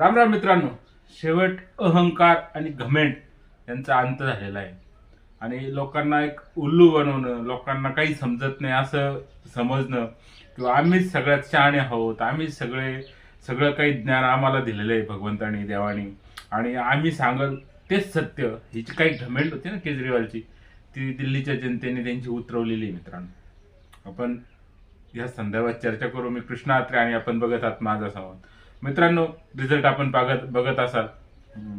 राम राम मित्रांनो शेवट अहंकार आणि घमेंट यांचा अंत झालेला आहे. आणि लोकांना एक उल्लू बनवणं लोकांना काही समजत नाही असं समजणं किंवा आम्हीच सगळ्यात शहाणे आहोत आम्हीच सगळे सगळं काही ज्ञान आम्हाला दिलेलं आहे भगवंतानी देवानी. आणि आम्ही सांगल तेच सत्य हिची काही घमेंट होती ना केजरीवालची ती दिल्लीच्या जनतेने त्यांची उतरवलेली आहे मित्रांनो. आपण या संदर्भात चर्चा करू मी कृष्णा अत्रे आणि आपण बघत आहात माझा संवाद. मित्रांनो रिझल्ट आपण बघत बघत असाल.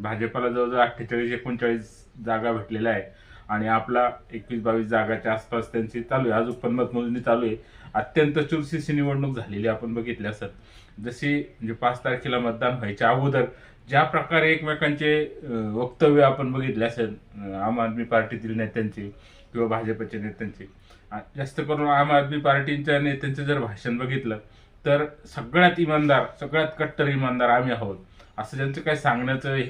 भाजपाला जवळजवळ अठ्ठेचाळीस एकोणचाळीस जागा भेटलेल्या आहे आणि आपला एकवीस बावीस जागाच्या आसपास त्यांची चालू आहे. अजून पण मतमोजणी चालू आहे. अत्यंत चुरशीची निवडणूक झालेली आपण बघितली असत जशी म्हणजे पाच तारखेला मतदान व्हायच्या अगोदर ज्या प्रकारे एकमेकांचे वक्तव्य आपण बघितले असेल आम आदमी पार्टीतील नेत्यांचे किंवा भाजपच्या नेत्यांचे. जास्त करून आम आदमी पार्टीच्या नेत्यांचं जर भाषण बघितलं तर सगळ्यात इमानदार सगळ्यात कट्टर इमानदार आम्ही आहोत. असं ज्यांचं काय सांगण्याचं हे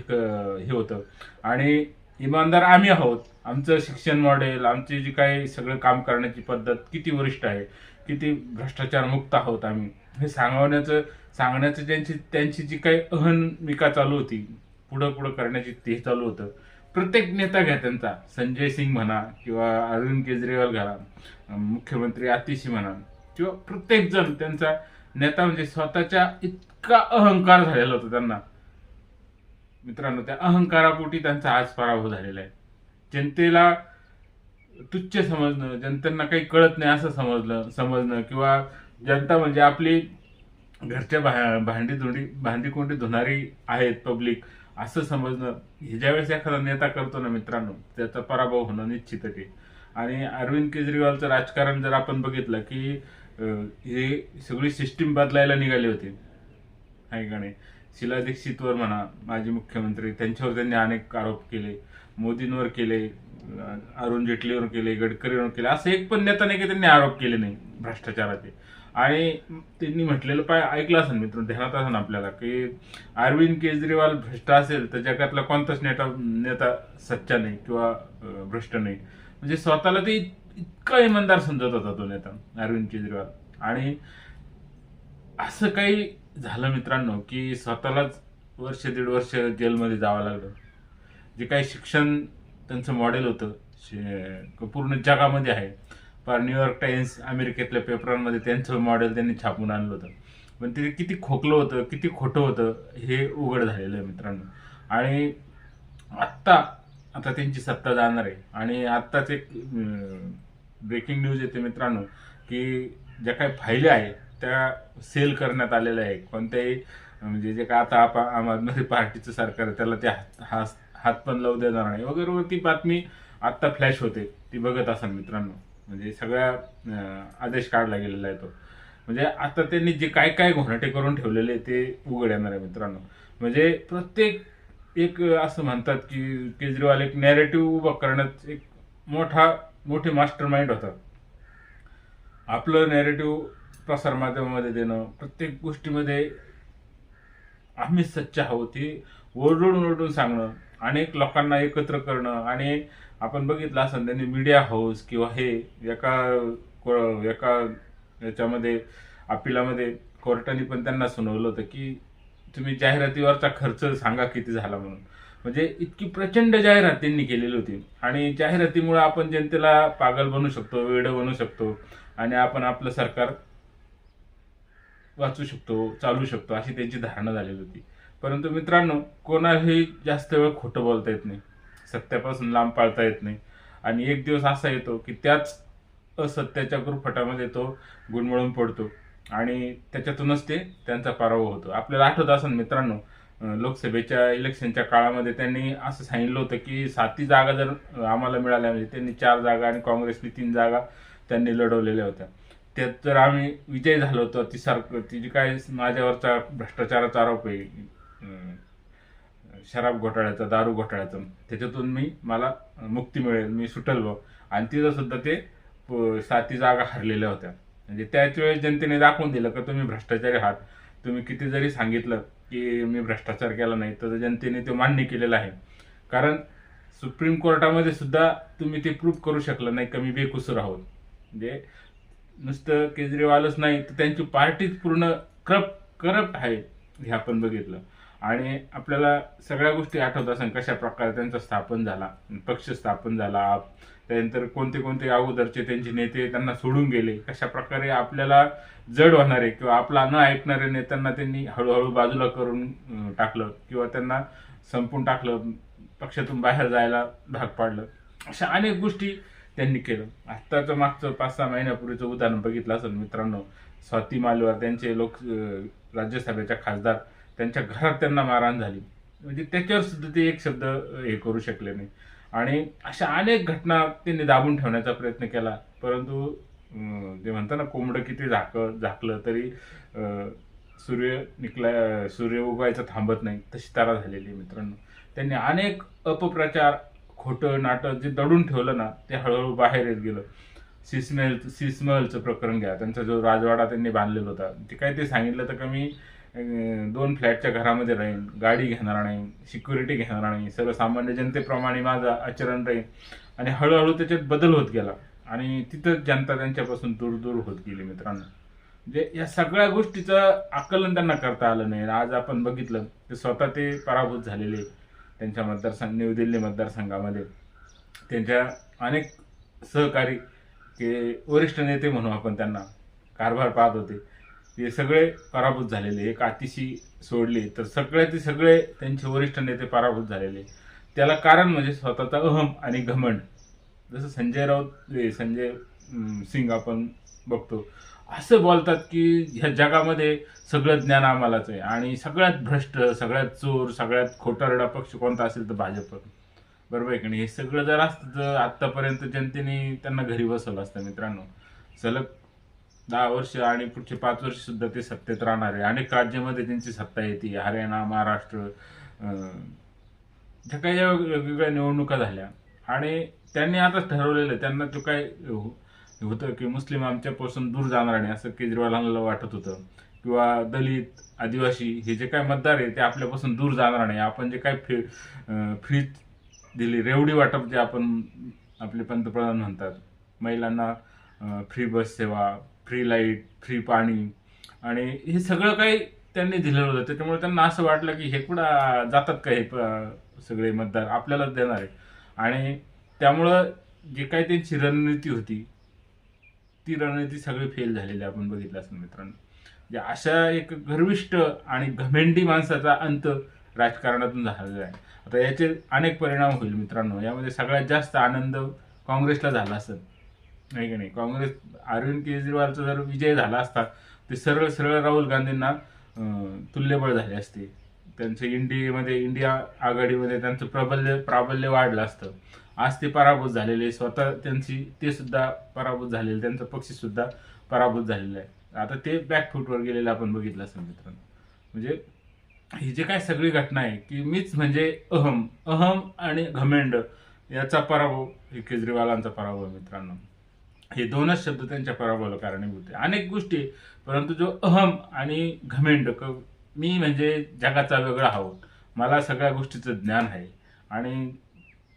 हे होतं. आणि इमानदार आम्ही आहोत. आमचं शिक्षण मॉडेल आमची जी काही सगळं काम करण्याची पद्धत किती वरिष्ठ आहे किती भ्रष्टाचार मुक्त आहोत आम्ही हे सांगवण्याचं सांगण्याचं त्यांची त्यांची जी काही अहनमिका चालू होती पुढं पुढं करण्याची ते चालू होतं. प्रत्येक नेता घ्या त्यांचा. संजय सिंग म्हणा किंवा अरविंद केजरीवाल घ्या मुख्यमंत्री आतिशी म्हणा किंवा प्रत्येक जण त्यांचा नेता म्हणजे स्वतःच्या इतका अहंकार झालेला होता त्यांना. मित्रांनो त्या अहंकारापोटी त्यांचा आज पराभव झालेला आहे. जनतेला तुच्छ समजणं जनतेला काही कळत नाही असं समजलं समजणं किंवा जनता म्हणजे आपली घरच्या भा भांडी धुंडी भांडी कोंडी धुणारी आहेत पब्लिक असं समजणं. हे ज्यावेळेस एखादा नेता करतो ना मित्रांनो त्याचा पराभव होणं निश्चितच आहे. आणि अरविंद केजरीवालचं राजकारण जर आपण बघितलं की हे सगळी सिस्टीम बदलायला निघाले होती. आहे का नाही? शिला दीक्षितवर म्हणा माजी मुख्यमंत्री त्यांच्यावर त्यांनी अनेक आरोप केले. मोदींवर केले अरुण जेटलीवर केले गडकरीवर केले. असं एक पण नेता नाही की त्यांनी आरोप केले नाही भ्रष्टाचाराचे. आणि त्यांनी म्हटलेलं पाय ऐकलं असेल मित्र ध्यानात असेल आपल्याला की अरविंद केजरीवाल भ्रष्ट असेल तर जगातला कोणताच नेता नेता सच्चा नाही किंवा भ्रष्ट नाही. म्हणजे स्वतःला ते इतका इमानदार समजत होता तो नेता अरविंद केजरीवाल. आणि असं काही झालं मित्रांनो की स्वतःलाच वर्ष दीड वर्ष जेलमध्ये जावं लागलं. जे काही शिक्षण त्यांचं मॉडेल होतं शे- पूर्ण जगामध्ये आहे. फार न्यूयॉर्क टाइम्स अमेरिकेतल्या पेपरांमध्ये त्यांचं मॉडेल त्यांनी छापून आणलं होतं. पण ते किती खोकलं होतं किती खोटं होतं हे उघड झालेलं आहे मित्रांनो. आणि आत्ता आता त्यांची सत्ता जाणार आहे. आणि आत्ताच एक ब्रेकिंग न्यूज येते मित्रांनो की ज्या काही फायली आहेत त्या सेल करण्यात आलेल्या आहे कोणत्याही म्हणजे जे काय आता आप आम आदमी पार्टीचं सरकार आहे त्याला ते हात हात- हात पण लावू देणार नाही. वगैरे वगैरे ती बातमी आत्ता फ्लॅश होते. ती बघत असाल मित्रांनो. म्हणजे सगळ्या आदेश काढला गेलेला आहे तो. म्हणजे आता त्यांनी जे काय काय घोराटे करून ठेवलेले आहे ते उघड येणार आहे मित्रांनो. म्हणजे प्रत्येक एक असं म्हणतात की केजरीवाल एक नॅरेटिव्ह उभा करण्यात एक मोठा मोठे मास्टर माइंड होता आपलं नॅरेटिव्ह प्रसारमाध्यमामध्ये देणं प्रत्येक गोष्टीमध्ये आम्ही सच्च आहोत हे ओरडून ओरडून सांगणं अनेक लोकांना एकत्र करणं आणि आपण बघितलं असं त्यांनी मीडिया हाऊस किंवा हे एका को- एका याच्यामध्ये अपिलामध्ये कोर्टाने पण त्यांना सुनावलं होतं की तुम्ही जाहिरातीवरचा खर्च सांगा किती झाला म्हणून. म्हणजे इतकी प्रचंड जाहिरात त्यांनी केलेली होती. आणि जाहिरातीमुळे आपण जनतेला पागल बनवू शकतो वेड बनवू शकतो. आणि आपण आपलं सरकार वाचू शकतो चालू शकतो अशी त्यांची धारणा झालेली होती. परंतु मित्रांनो कोणालाही जास्त वेळ खोटं बोलता येत नाही. सत्यापासून लांब पाळता येत नाही. आणि एक दिवस असा येतो की त्याच असत्याच्या गुरफटामध्ये तो गुणमळून पडतो. आणि त्याच्यातूनच ते त्यांचा पराभव होतो. आपल्याला आठवत असेल मित्रांनो लोकसभेच्या इलेक्शनच्या काळामध्ये त्यांनी असं सांगितलं होतं की साती जागा जर आम्हाला मिळाल्या म्हणजे त्यांनी चार जागा आणि काँग्रेसने तीन जागा त्यांनी लढवलेल्या होत्या. त्यात जर आम्ही विजय झालो होतो ती सारखं ती जी काय माझ्यावरचा भ्रष्टाचाराचा आरोप आहे शराब घोटाळ्याचा दारू घोटाळ्याचा त्याच्यातून मी मला मुक्ती मिळेल मी सुटल आणि तिथं सुद्धा ते प- साती जागा हरलेल्या होत्या. म्हणजे त्याच वेळेस जनतेने दाखवून दिलं का तुम्ही भ्रष्टाचारी आहात. तुम्ही किती जरी सांगितलं की मी भ्रष्टाचार केला नाही तर जनतेने ते मान्य केलेलं आहे. कारण सुप्रीम कोर्टामध्ये सुद्धा तुम्ही ते प्रूव्ह करू शकलं नाही का मी बेकसूर आहोत. म्हणजे नुसतं केजरीवालच नाही तर त्यांची पार्टीच पूर्ण करप्ट करप्ट आहे हे आपण बघितलं. आणि आपल्याला सगळ्या गोष्टी आठवत असेल कशा प्रकारे त्यांचं स्थापन झाला पक्ष स्थापन झाला त्यानंतर कोणते कोणते अगोदरचे त्यांचे नेते त्यांना सोडून गेले कशा प्रकारे आपल्याला जड होणारे किंवा आपला न ऐकणारे नेत्यांना त्यांनी हळूहळू बाजूला करून टाकलं किंवा त्यांना संपून टाकलं पक्षातून बाहेर जायला भाग पाडलं अशा अनेक गोष्टी त्यांनी केलं. आत्ताचं मागचं पाच सहा महिन्यापूर्वीचं उदाहरण बघितलं असेल मित्रांनो स्वाती मालवार त्यांचे लोक राज्यसभेच्या खासदार त्यांच्या घरात त्यांना मारहाण झाली. म्हणजे त्याच्यावर सुद्धा ते एक शब्द हे करू शकले नाही. आणि अशा अनेक घटना त्यांनी दाबून ठेवण्याचा प्रयत्न केला. परंतु जे ते म्हणतात ना कोंबडं किती झाक झाकलं तरी सूर्य निकला सूर्य उगवायचं थांबत नाही तशी तारा झालेली आहे मित्रांनो. त्यांनी अनेक अपप्रचार खोटं नाटक जे दडून ठेवलं ना ते हळूहळू बाहेर येत गेलं. सिसमेल सिसमलचं प्रकरण घ्या. त्यांचा जो राजवाडा त्यांनी बांधलेला होता ते काय ते सांगितलं तर कमी दोन फ्लॅटच्या घरामध्ये राहीन गाडी घेणार नाही सिक्युरिटी घेणार नाही सर्वसामान्य जनतेप्रमाणे माझं आचरण राहील आणि हळूहळू त्याच्यात बदल होत गेला. आणि तिथं जनता त्यांच्यापासून दूर दूर होत गेली मित्रांनो. म्हणजे या सगळ्या गोष्टीचं आकलन त्यांना करता आलं नाही. आज आपण बघितलं ते स्वतः ते पराभूत झालेले त्यांच्या मतदारसंघ न्यू दिल्ली मतदारसंघामध्ये. त्यांच्या अनेक सहकारी के वरिष्ठ नेते म्हणू आपण त्यांना कारभार पाहत होते. ते सगळे पराभूत झालेले एक आतिशी सोडली तर सगळे ते सगळे त्यांचे वरिष्ठ नेते पराभूत झालेले. त्याला कारण म्हणजे स्वतःचा अहम आणि घमंड. जसं संजय राऊत हे संजय सिंग आपण बघतो. असं बोलतात की ह्या जगामध्ये सगळं ज्ञान आम्हालाच आहे आणि सगळ्यात भ्रष्ट सगळ्यात चोर सगळ्यात खोटारडा पक्ष कोणता असेल तर भाजप. बरोबर आहे की नाही? हे सगळं जर असतं तर आत्तापर्यंत जनतेने त्यांना घरी बसवलं असतं मित्रांनो. सलग दहा वर्ष आणि पुढचे पाच वर्ष सुद्धा ते सत्तेत राहणार आहे. अनेक राज्यामध्ये त्यांची सत्ता येते. हरियाणा महाराष्ट्र ज्या काही या वेगवेगळ्या निवडणुका झाल्या. आणि त्यांनी आता ठरवलेलं त्यांना जो काय होतं की मुस्लिम आमच्यापासून दूर जाणार नाही असं केजरीवालांना वाटत होतं. किंवा दलित आदिवासी हे जे काय मतदार आहे ते आपल्यापासून दूर जाणार नाही. आपण जे काय फ्री अं, फ्री दिली रेवडी वाटप जे आपण आपले पंतप्रधान म्हणतात. महिलांना फ्री बस सेवा फ्री लाइट फ्री पाणी. आणि हे सगळं काही त्यांनी दिलेलं होतं. त्याच्यामुळे त्यांना असं वाटलं की हे कुठं जातात का हे प- सगळे मतदार? आपल्यालाच देणार आहे आणि त्यामुळं जे काही त्यांची रणनीती होती ती रणनीती सगळी फेल झालेली आपण बघितलं असेल मित्रांनो. म्हणजे अशा एक गर्विष्ट आणि घमेंडी माणसाचा अंत राजकारणातून झालेला आहे. आता याचे अनेक परिणाम होईल मित्रांनो. यामध्ये सगळ्यात जास्त आनंद काँग्रेसला झाला असेल. नाही की नाही? काँग्रेस अरविंद केजरीवालचा जर विजय झाला असता ते सरळ सरळ राहुल गांधींना तुल्यबळ झाले असते. त्यांचं इंडियामध्ये इंडिया आघाडीमध्ये त्यांचं प्राबल्य प्राबल्य वाढलं असतं. आज ते पराभूत झालेले स्वतः त्यांची ते सुद्धा पराभूत झालेले त्यांचा पक्ष सुद्धा पराभूत झालेला आहे. आता ते बॅकफूटवर गेलेलं आपण बघितलं असं मित्रांनो. म्हणजे ही जे काय सगळी घटना आहे की मीच म्हणजे अहम अहम आणि घमेंड याचा पराभव हे केजरीवालांचा पराभव मित्रांनो. हे दोनच शब्द त्यांच्या पराभवाला कारणीभूत आहे. अनेक गोष्टी परंतु जो अहम आणि घमेंड क- मी म्हणजे जगाचा वेगळा आहोत मला सगळ्या गोष्टीचं ज्ञान आहे. आणि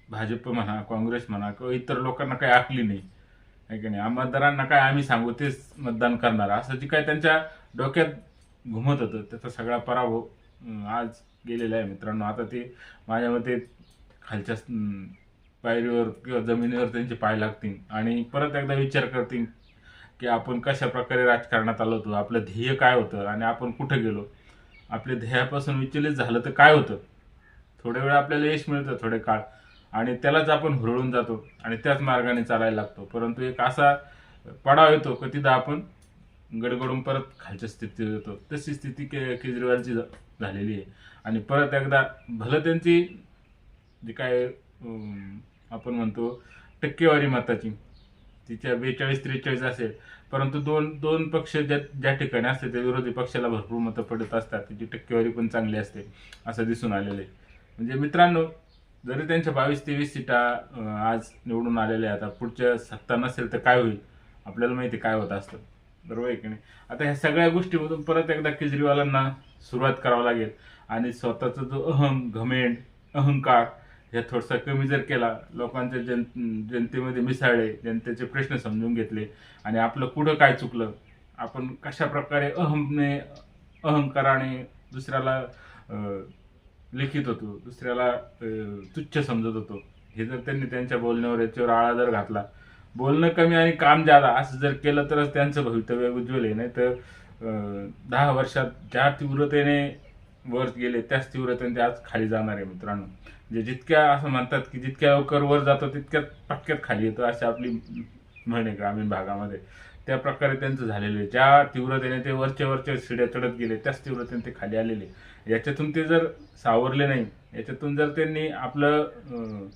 भाजप म्हणा काँग्रेस म्हणा किंवा इतर लोकांना काही आखली नाही. आहे की नाही? मतदारांना काय आम्ही सांगू तेच मतदान करणार. असं जे काय त्यांच्या डोक्यात घुमत होतं त्याचा सगळा पराभव आज गेलेला आहे मित्रांनो. आता ते माझ्या मते खालच्या पायरीवर किंवा जमिनीवर त्यांचे पाय लागतील. आणि परत एकदा विचार करतील की आपण कशा प्रकारे राजकारणात आलो होतो आपलं ध्येय काय होतं आणि आपण कुठं गेलो. आपल्या ध्येयापासून विचलित झालं तर काय होतं? थोड्या वेळ आपल्याला यश मिळतं थोडे काळ. आणि त्यालाच आपण हुरळून जातो आणि त्याच मार्गाने चालायला लागतो. परंतु एक असा पडाव येतो की तिथं आपण गडगडून परत खालच्या स्थितीत येतो. तशी स्थिती के केजरीवालची झालेली आहे. आणि परत एकदा भलं त्यांची जे काय आपण म्हणतो टक्केवारी मताची. तिच्या बेचाळीस त्रेचाळीस असेल. परंतु दोन दोन पक्ष ज्या ज्या ठिकाणी असते त्या विरोधी पक्षाला भरपूर मतं पडत असतात. त्याची टक्केवारी पण चांगली असते असं दिसून आलेलं आहे. म्हणजे मित्रांनो जरी त्यांच्या बावीस तेवीस सीटा आज निवडून आलेल्या आहेत आता पुढच्या सत्ता नसेल तर काय होईल? आपल्याला माहिती काय होत असतं. बरोबर आहे की नाही? आता ह्या सगळ्या गोष्टीमधून परत एकदा केजरीवालांना सुरुवात करावं लागेल. आणि स्वतःचा जो अहम घमेंड अहंकार हे थोडंसं कमी जर केला लोकांच्या जन जनतेमध्ये मिसाळले जनतेचे प्रश्न समजून घेतले आणि आपलं कुठं काय चुकलं आपण कशा प्रकारे अहमने अहंकाराने दुसऱ्याला लिखित होतो दुसऱ्याला तुच्छ समजत होतो. हे जर त्यांनी त्यांच्या बोलण्यावर याच्यावर आळा जर घातला बोलणं कमी आणि काम जादा असं जर केलं तरच त्यांचं भवितव्य उज्ज्वल आहे. नाही तर दहा वर्षात ज्या तीव्रतेने वर गेले त्याच तीव्रतेने ते आज खाली जाणार आहे मित्रांनो. म्हणजे जितक्या असं म्हणतात की जितक्या लवकर वर जातो तितक्या पटक्यात खाली येतो अशी आपली म्हण आहे ग्रामीण भागामध्ये. त्या प्रकारे त्यांचं झालेलं आहे. ज्या तीव्रतेने ते वरच्या वरच्या शिड्या चढत गेले त्याच तीव्रतेने ते खाली आलेले याच्यातून ते जर सावरले नाही याच्यातून जर त्यांनी आपलं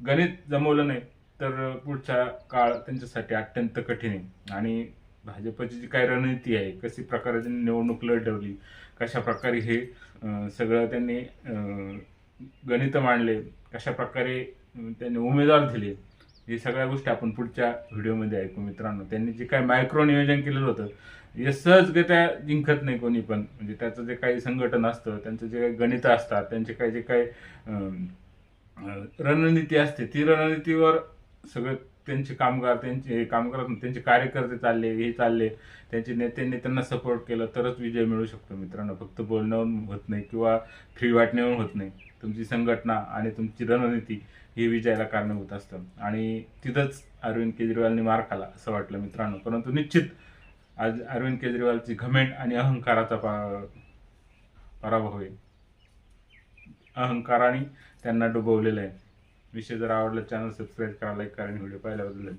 गणित जमवलं नाही तर पुढचा काळ त्यांच्यासाठी अत्यंत कठीण आहे. आणि भाजपची जी काही रणनीती आहे कशी प्रकारे त्यांनी निवडणूक लढवली कशा प्रकारे हे सगळं त्यांनी गणित मांडले कशा प्रकारे त्यांनी उमेदवार दिले हे सगळ्या गोष्टी आपण पुढच्या व्हिडिओमध्ये ऐकू मित्रांनो. त्यांनी जे काही मायक्रो नियोजन केलेलं होतं हे सहजगत्या जिंकत नाही कोणी पण. म्हणजे त्याचं जे काही संघटन असतं त्यांचं जे काही गणित असतात त्यांचे काही जे काही रणनीती असते ती रणनीतीवर सगळे त्यांचे कामगार त्यांचे कामगार त्यांचे कार्यकर्ते चालले हे चालले त्यांचे नेत्यांनी त्यांना सपोर्ट केलं तरच विजय मिळू शकतो मित्रांनो. फक्त बोलण्यावरून होत नाही किंवा फ्री वाटण्यावरून होत नाही. तुमची संघटना आणि तुमची रणनीती ही विजयाला कारणीभूत असतं. आणि तिथंच अरविंद केजरीवालने मार खाला असं वाटलं मित्रांनो. परंतु निश्चित आज अरविंद केजरीवालची घमेंट आणि अहंकाराचा पा पराभव होईल. अहंकाराने त्यांना डुबवलेलं आहे. विषय जर आवडला चॅनल सबस्क्राईब करा लाईक करा आणि व्हिडिओ पाहिल्याबद्दल